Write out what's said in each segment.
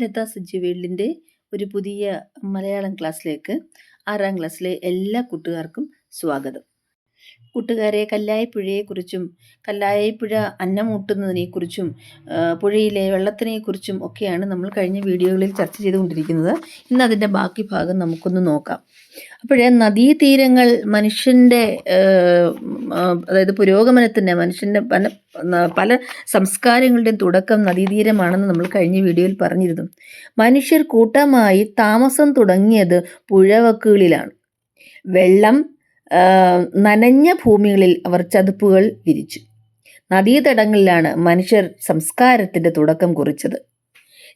ലത സുജി വേൾഡിന്റെ ഒരു പുതിയ മലയാളം ക്ലാസ്സിലേക്ക് ആറാം ക്ലാസ്സിലെ എല്ലാ കൂട്ടുകാർക്കും സ്വാഗതം. കൂട്ടുകാരെ കല്ലായപ്പുഴയെക്കുറിച്ചും കല്ലായപ്പുഴ അന്നമൂട്ടുന്നതിനെക്കുറിച്ചും പുഴയിലെ വെള്ളത്തിനെക്കുറിച്ചും ഒക്കെയാണ് നമ്മൾ കഴിഞ്ഞ വീഡിയോകളിൽ ചർച്ച ചെയ്തുകൊണ്ടിരിക്കുന്നത്. ഇന്ന് അതിന്റെ ബാക്കി ഭാഗം നമുക്കൊന്ന് നോക്കാം. അപ്പോഴേ നദീതീരങ്ങൾ മനുഷ്യന്റെ അതായത് പുരോഗമനത്തിന്റെ മനുഷ്യന്റെ പല പല സംസ്കാരങ്ങളുടെയും തുടക്കം നദീതീരമാണെന്ന് നമ്മൾ കഴിഞ്ഞ വീഡിയോയിൽ പറഞ്ഞിരുന്നു. മനുഷ്യർ കൂട്ടമായി താമസം തുടങ്ങിയത് പുഴവക്കുകളിലാണ്. വെള്ളം നനഞ്ഞ ഭൂമികളിൽ അവർ ചതുപ്പുകൾ വിരിച്ചു. നദീതടങ്ങളിലാണ് മനുഷ്യർ സംസ്കാരത്തിന്റെ തുടക്കം കുറിച്ചത്.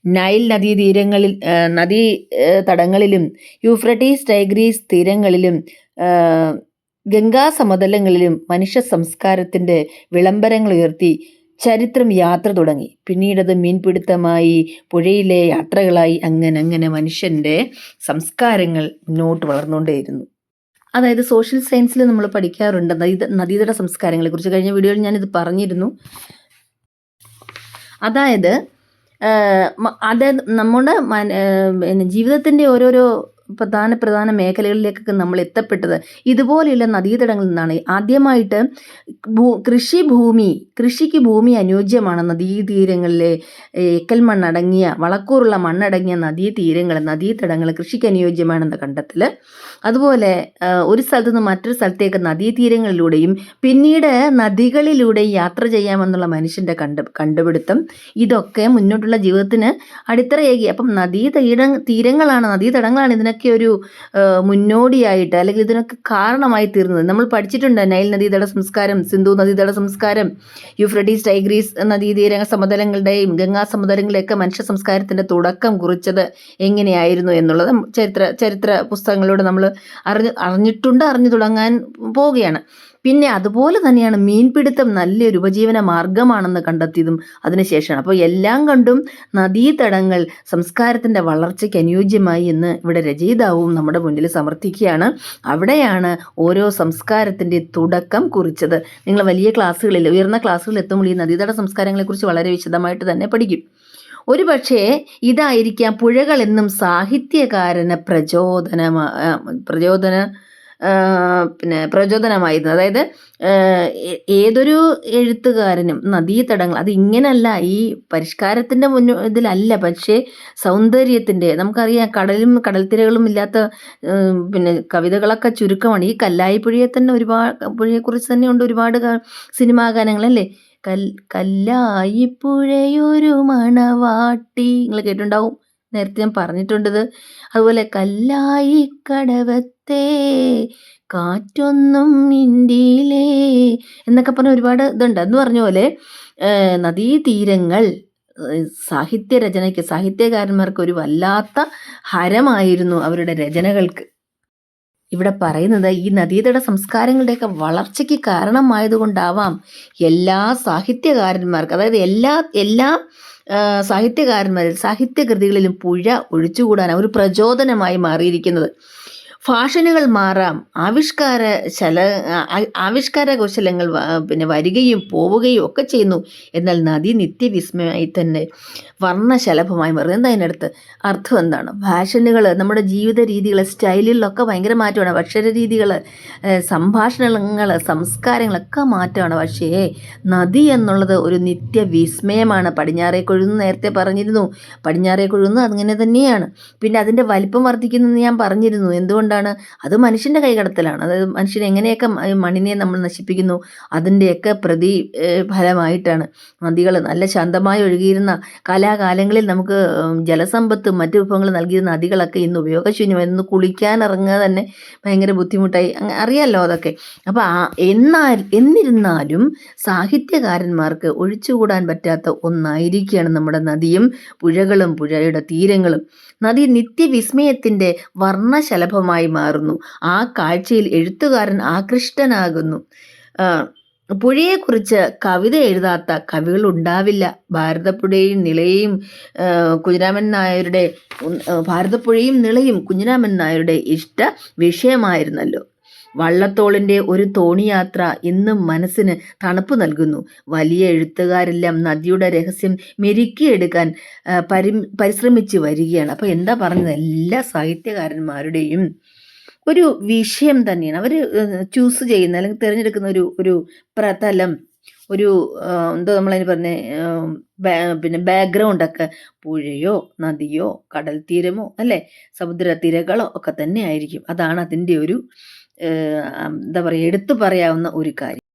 നൈൽ നദീതീരങ്ങളിൽ നദീ തടങ്ങളിലും യൂഫ്രട്ടീസ് ടൈഗ്രീസ് തീരങ്ങളിലും ഗംഗാ സമതലങ്ങളിലും മനുഷ്യ സംസ്കാരത്തിന്റെ വിളംബരങ്ങൾ ഉയർത്തി ചരിത്രം യാത്ര തുടങ്ങി. പിന്നീടത് മീൻപിടുത്തമായി പുഴയിലെ യാത്രകളായി അങ്ങനെ അങ്ങനെ മനുഷ്യന്റെ സംസ്കാരങ്ങൾ മുന്നോട്ട് വളർന്നുകൊണ്ടേയിരുന്നു. അതായത് സോഷ്യൽ സയൻസിൽ നമ്മൾ പഠിക്കാറുണ്ട് നദീത നദീതട സംസ്കാരങ്ങളെക്കുറിച്ച് കഴിഞ്ഞ വീഡിയോയിൽ ഞാനിത് പറഞ്ഞിരുന്നു. അതായത് അതായത് നമ്മുടെ ജീവിതത്തിന്റെ ഓരോരോ പ്രധാന പ്രധാന മേഖലകളിലേക്കൊക്കെ നമ്മൾ എത്തപ്പെട്ടത്. ഇതുപോലെയുള്ള നദീതടങ്ങളിൽ നിന്നാണ്. ആദ്യമായിട്ട് ഭൂ കൃഷി ഭൂമി കൃഷിക്ക് ഭൂമി അനുയോജ്യമാണ് നദീതീരങ്ങളിലെ ഏക്കൽ മണ്ണടങ്ങിയ വളക്കൂറുള്ള മണ്ണടങ്ങിയ നദീതീരങ്ങൾ നദീതടങ്ങൾ കൃഷിക്ക് അനുയോജ്യമാണെന്ന കണ്ടെത്തൽ അതുപോലെ ഒരു സ്ഥലത്തു നിന്ന് മറ്റൊരു സ്ഥലത്തേക്ക് നദീതീരങ്ങളിലൂടെയും പിന്നീട് നദികളിലൂടെ യാത്ര ചെയ്യാമെന്നുള്ള മനുഷ്യന്റെ കണ്ട് കണ്ടുപിടുത്തം. ഇതൊക്കെ മുന്നോട്ടുള്ള ജീവിതത്തിന് അടിത്തറയേകി. അപ്പം നദീ തീര തീരങ്ങളാണ് നദീതടങ്ങളാണ് ഇതിനൊക്കെ ഒരു മുന്നോടിയായിട്ട് അല്ലെങ്കിൽ ഇതിനൊക്കെ കാരണമായി തീർന്നത്. നമ്മൾ പഠിച്ചിട്ടുണ്ട് നൈൽ നദീതട സംസ്കാരം സിന്ധു നദീതട സംസ്കാരം യുഫ്രഡീസ് ടൈഗ്രീസ് നദീതീര സമതലങ്ങളുടെയും ഗംഗാ സമതലങ്ങളുടെയൊക്കെ മനുഷ്യ സംസ്കാരത്തിന്റെ തുടക്കം കുറിച്ചത് എങ്ങനെയായിരുന്നു എന്നുള്ളത് ചരിത്ര ചരിത്ര പുസ്തകങ്ങളിലൂടെ നമ്മൾ അറിഞ്ഞ് അറിഞ്ഞിട്ടുണ്ട് അറിഞ്ഞു തുടങ്ങാൻ പോവുകയാണ്. പിന്നെ അതുപോലെ തന്നെയാണ് മീൻപിടുത്തം നല്ലൊരു ഉപജീവന മാർഗമാണെന്ന് കണ്ടെത്തിയതും അതിനുശേഷമാണ്. അപ്പോൾ എല്ലാം കണ്ടും നദീതടങ്ങൾ സംസ്കാരത്തിന്റെ വളർച്ചയ്ക്ക് അനുയോജ്യമായി എന്ന് ഇവിടെ രചയിതാവും നമ്മുടെ മുന്നിൽ സമർത്ഥിക്കുകയാണ്. അവിടെയാണ് ഓരോ സംസ്കാരത്തിന്റെ തുടക്കം കുറിച്ചത്. നിങ്ങൾ വലിയ ക്ലാസ്സുകളിൽ ഉയർന്ന ക്ലാസ്സുകളിൽ എത്തുമ്പോൾ ഈ നദീതട സംസ്കാരങ്ങളെക്കുറിച്ച് വളരെ വിശദമായിട്ട് തന്നെ പഠിക്കും. ഒരു പക്ഷേ ഇതായിരിക്കാം പുഴകൾ എന്നും സാഹിത്യകാരന് പ്രചോദന ആ, പിന്നെ പ്രചോദനമായിരുന്നു. അതായത് ഏതൊരു എഴുത്തുകാരനും നദീതടങ്ങൾ അത് ഇങ്ങനല്ല ഈ പരിഷ്കാരത്തിന്റെ മുന്നിൽ ഇതിലല്ല പക്ഷേ സൗന്ദര്യത്തിന്റെ നമുക്കറിയാം കടലും കടൽത്തിരകളും ഇല്ലാത്ത പിന്നെ കവിതകളൊക്കെ ചുരുക്കമാണ്. ഈ കല്ലായി പുഴയെ തന്നെ ഒരുപാട് പുഴയെക്കുറിച്ച് തന്നെ ഉണ്ട് ഒരുപാട് സിനിമാ ഗാനങ്ങളല്ലേ? കൽ കല്ലായി പുഴയൊരു മണവാട്ടി നിങ്ങൾ കേട്ടിട്ടുണ്ടാവും? നേരത്തെ ഞാൻ പറഞ്ഞിട്ടുണ്ടത്. അതുപോലെ കല്ലായി കടവത്തെ കാറ്റൊന്നും ഇന്ത്യയിലേ എന്നൊക്കെ പറഞ്ഞ ഒരുപാട് ഇതുണ്ട്. എന്ന് പറഞ്ഞ പോലെ നദീതീരങ്ങൾ സാഹിത്യ രചനയ്ക്ക് സാഹിത്യകാരന്മാർക്ക് ഒരു വല്ലാത്ത ഹരമായിരുന്നു അവരുടെ രചനകൾക്ക്. ഇവിടെ പറയുന്നത് ഈ നദീതട സംസ്കാരങ്ങളുടെയൊക്കെ വളർച്ചയ്ക്ക് കാരണമായതുകൊണ്ടാവാം എല്ലാ സാഹിത്യകാരന്മാർക്ക് അതായത് എല്ലാ എല്ലാ സാഹിത്യകാരന്മാരിൽ സാഹിത്യകൃതികളിലും പുഴ ഒഴിച്ചുകൂടാൻ ഒരു പ്രചോദനമായി മാറിയിരിക്കുന്നത്. ഫാഷനുകൾ മാറാം. ആവിഷ്കാര ശല ആവിഷ്കാര കൗശലങ്ങൾ പിന്നെ വരികയും പോവുകയും ഒക്കെ ചെയ്യുന്നു. എന്നാൽ നദി നിത്യവിസ്മയമായി തന്നെ വർണശലഭമായി മാറും എന്താ അതിനടുത്ത് അർത്ഥം? എന്താണ്? ഫാഷനുകൾ നമ്മുടെ ജീവിത രീതികൾ സ്റ്റൈലിലൊക്കെ ഭയങ്കര മാറ്റമാണ്. അക്ഷര രീതികൾ സംഭാഷണങ്ങൾ സംസ്കാരങ്ങളൊക്കെ മാറ്റമാണ്. പക്ഷേ നദി എന്നുള്ളത് ഒരു നിത്യവിസ്മയമാണ്. പടിഞ്ഞാറേ കൊഴുന്ന് നേരത്തെ പറഞ്ഞിരുന്നു. പടിഞ്ഞാറേ കൊഴുന്ന് അങ്ങനെ തന്നെയാണ്. പിന്നെ അതിന്റെ വലിപ്പം വർദ്ധിക്കുന്നെന്ന് ഞാൻ പറഞ്ഞിരുന്നു. എന്തുകൊണ്ടാണ് അത് മനുഷ്യന്റെ കൈകടത്തലാണ്. അതായത് മനുഷ്യൻ എങ്ങനെയൊക്കെ മണ്ണിനെ നമ്മൾ നശിപ്പിക്കുന്നു അതിന്റെയൊക്കെ പ്രതി ഫലമായിട്ടാണ് നദികൾ നല്ല ശാന്തമായി ഒഴുകിയിരുന്ന കാലാകാലങ്ങളിൽ നമുക്ക് ജലസമ്പത്ത് മറ്റു വിഭവങ്ങൾ നൽകിയിരുന്ന നദികളൊക്കെ ഇന്ന് ഉപയോഗശൂന്യമായിരുന്നു കുളിക്കാൻ ഇറങ്ങുക തന്നെ ഭയങ്കര ബുദ്ധിമുട്ടായി. അറിയാമല്ലോ അതൊക്കെ. അപ്പോൾ എന്നാൽ എന്നിരുന്നാലും സാഹിത്യകാരന്മാർക്ക് ഒഴിച്ചുകൂടാൻ പറ്റാത്ത ഒന്നായിരിക്കുകയാണ് നമ്മുടെ നദിയും പുഴകളും പുഴയുടെ തീരങ്ങളും. നദി നിത്യവിസ്മയത്തിന്റെ വർണശലഭമായി മാറുന്നു. ആ കാഴ്ചയിൽ എഴുത്തുകാരൻ ആകൃഷ്ടനാകുന്നു. പുഴയെക്കുറിച്ച് കവിത എഴുതാത്ത കവികൾ ഉണ്ടാവില്ല. ഭാരതപ്പുഴയും നിളയും കുഞ്ഞിരാമൻ നായരുടെ ഭാരതപ്പുഴയും നിളയും കുഞ്ഞിരാമൻ നായരുടെ ഇഷ്ട വിഷയമായിരുന്നല്ലോ. വള്ളത്തോളിന്റെ ഒരു തോണിയാത്ര ഇന്നും മനസ്സിന് തണുപ്പ് നൽകുന്നു. വലിയ എഴുത്തുകാരെല്ലാം നദിയുടെ രഹസ്യം മെരുക്കിയെടുക്കാൻ പരി പരിശ്രമിച്ച് വരികയാണ്. അപ്പോൾ എന്താ പറഞ്ഞത്? എല്ലാ സാഹിത്യകാരന്മാരുടെയും ഒരു വിഷയം തന്നെയാണ്. അവർ ചൂസ് ചെയ്യുന്ന അല്ലെങ്കിൽ തിരഞ്ഞെടുക്കുന്ന ഒരു ഒരു പ്രതലം ഒരു എന്താ നമ്മളതിന് പറഞ്ഞ പിന്നെ ബാക്ക്ഗ്രൗണ്ടൊക്കെ പുഴയോ നദിയോ കടൽ തീരമോ അല്ലേ? സമുദ്രത്തിരകളോ ഒക്കെ തന്നെ ആയിരിക്കും. അതാണ് അതിന്റെ ഒരു എന്താ പറയുക എടുത്തു പറയാവുന്ന ഒരു കാര്യം.